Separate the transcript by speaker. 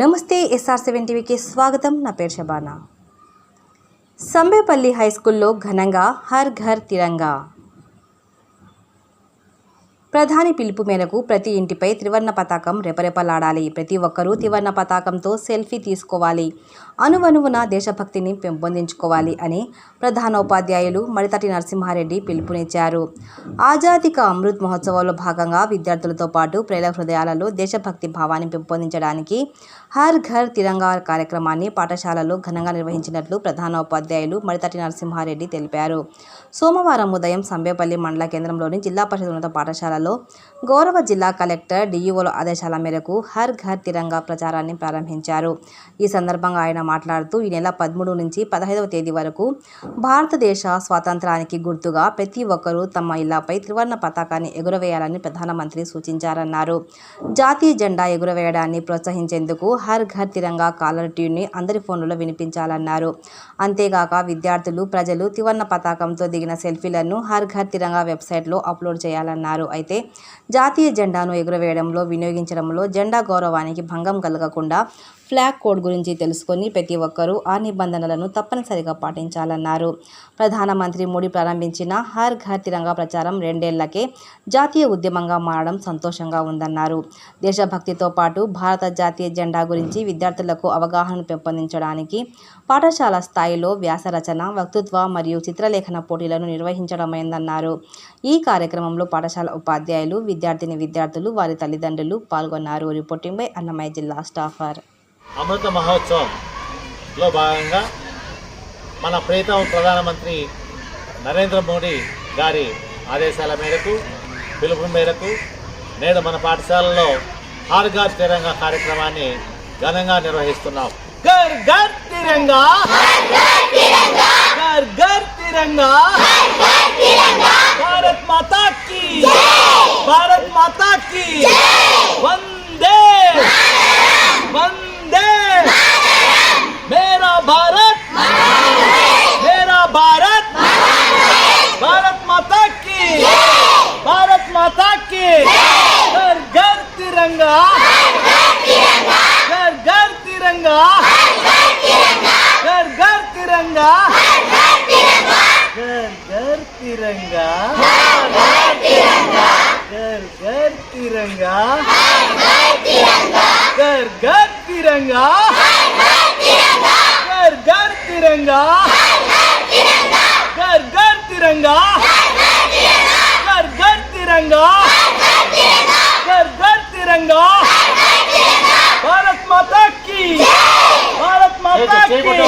Speaker 1: నమస్తే SR seven టీవీకి స్వాగతం. నా పేరు షబానా సంబేపల్లి హై స్కూల్లో ఘనంగా హర్ ఘర్ తిరంగా ప్రధాని పిలుపు మేరకు ప్రతి ఇంటిపై త్రివర్ణ పతాకం రెపరెపలాడాలి. ప్రతి ఒక్కరూ త్రివర్ణ పతాకంతో సెల్ఫీ తీసుకోవాలి. అనువనువున దేశభక్తిని పెంపొందించుకోవాలి అని ప్రధానోపాధ్యాయులు మడితటి నరసింహారెడ్డి పిలుపునిచ్చారు. ఆజాదిక అమృత్ మహోత్సవంలో భాగంగా విద్యార్థులతో పాటు ప్రేల హృదయాలలో దేశభక్తి భావాన్ని పెంపొందించడానికి హర్ ఘర్ తిరంగా కార్యక్రమాన్ని పాఠశాలలో ఘనంగా నిర్వహించినట్లు ప్రధానోపాధ్యాయులు మడితటి నరసింహారెడ్డి తెలిపారు. సోమవారం ఉదయం సంబేపల్లి మండల కేంద్రంలోని జిల్లా పరిషత్ ఉన్నత పాఠశాలలో గౌరవ జిల్లా కలెక్టర్ డిఈఓల ఆదేశాల మేరకు హర్ ఘర్ తిరంగా ప్రచారాన్ని ప్రారంభించారు. ఈ సందర్భంగా ఆయన మాట్లాడుతూ ఈ నెల పదమూడు నుంచి పదహైదవ తేదీ వరకు భారతదేశ స్వాతంత్రానికి గుర్తుగా ప్రతి ఒక్కరూ తమ ఇళ్ళపై త్రివర్ణ పతాకాన్ని ఎగురవేయాలని ప్రధానమంత్రి సూచించారన్నారు. జాతీయ జెండా ఎగురవేయడాన్ని ప్రోత్సహించేందుకు హర్ ఘర్ తిరంగా కాలర్ ట్యూన్ని అందరి ఫోన్లలో వినిపించాలన్నారు. అంతేగాక విద్యార్థులు ప్రజలు త్రివర్ణ పతాకంతో దిగిన సెల్ఫీలను హర్ ఘర్ తిరంగా వెబ్సైట్లో అప్లోడ్ చేయాలన్నారు. అయితే జాతీయ జెండాను ఎగురవేయడంలో వినియోగించడంలో జెండా గౌరవానికి భంగం కలగకుండా ఫ్లాగ్ కోడ్ గురించి తెలుసుకొని ప్రతి ఒక్కరూ ఆ నిబంధనలను తప్పనిసరిగా పాటించాలన్నారు. ప్రధానమంత్రి మోడీ ప్రారంభించిన హర్ ఘర్ తిరంగా ప్రచారం రెండేళ్ళకే జాతీయ ఉద్యమంగా మారడం సంతోషంగా ఉందన్నారు. దేశభక్తితో పాటు భారత జాతీయ జెండా గురించి విద్యార్థులకు అవగాహన పెంపొందించడానికి పాఠశాల స్థాయిలో వ్యాసరచన వక్తృత్వ మరియు చిత్రలేఖన పోటీలను నిర్వహించడమైందన్నారు. ఈ కార్యక్రమంలో పాఠశాల ఉపాధి ఉపాధ్యాయులు విద్యార్థిని విద్యార్థులు వారి తల్లిదండ్రులు పాల్గొన్నారు. రిపోర్టింగ్ బై అన్నమయ్య జిల్లా స్టాఫర్
Speaker 2: అమృత మహోత్సవంలో భాగంగా మన ప్రీతం ప్రధానమంత్రి నరేంద్ర మోడీ గారి ఆదేశాల మేరకు పిలుపు మేరకు నేడు మన పాఠశాలలో హార్గార్ తిరంగా కార్యక్రమాన్ని ఘనంగా నిర్వహిస్తున్నాం. గర్ గర్ తిరంగా! గర్ గర్ తిరంగా! భారత్ మాతా కీ भारत माता की। वंदे। वंदे। मेरा भारत। मेरा भारत। भारत माता की। भारत माता की। घर घर तिरंगा। घर घर तिरंगा। घर घर तिरंगा। तिरंगा। घर तिरंगा घर घर तिरंगा। घर तिरंगा घर घर तिरंगा। घर तिरंगा घर घर तिरंगा। घर घर तिरंगा। घर घर तिरंगा। घर घर तिरंगा। भारत माता की। भारत माता की।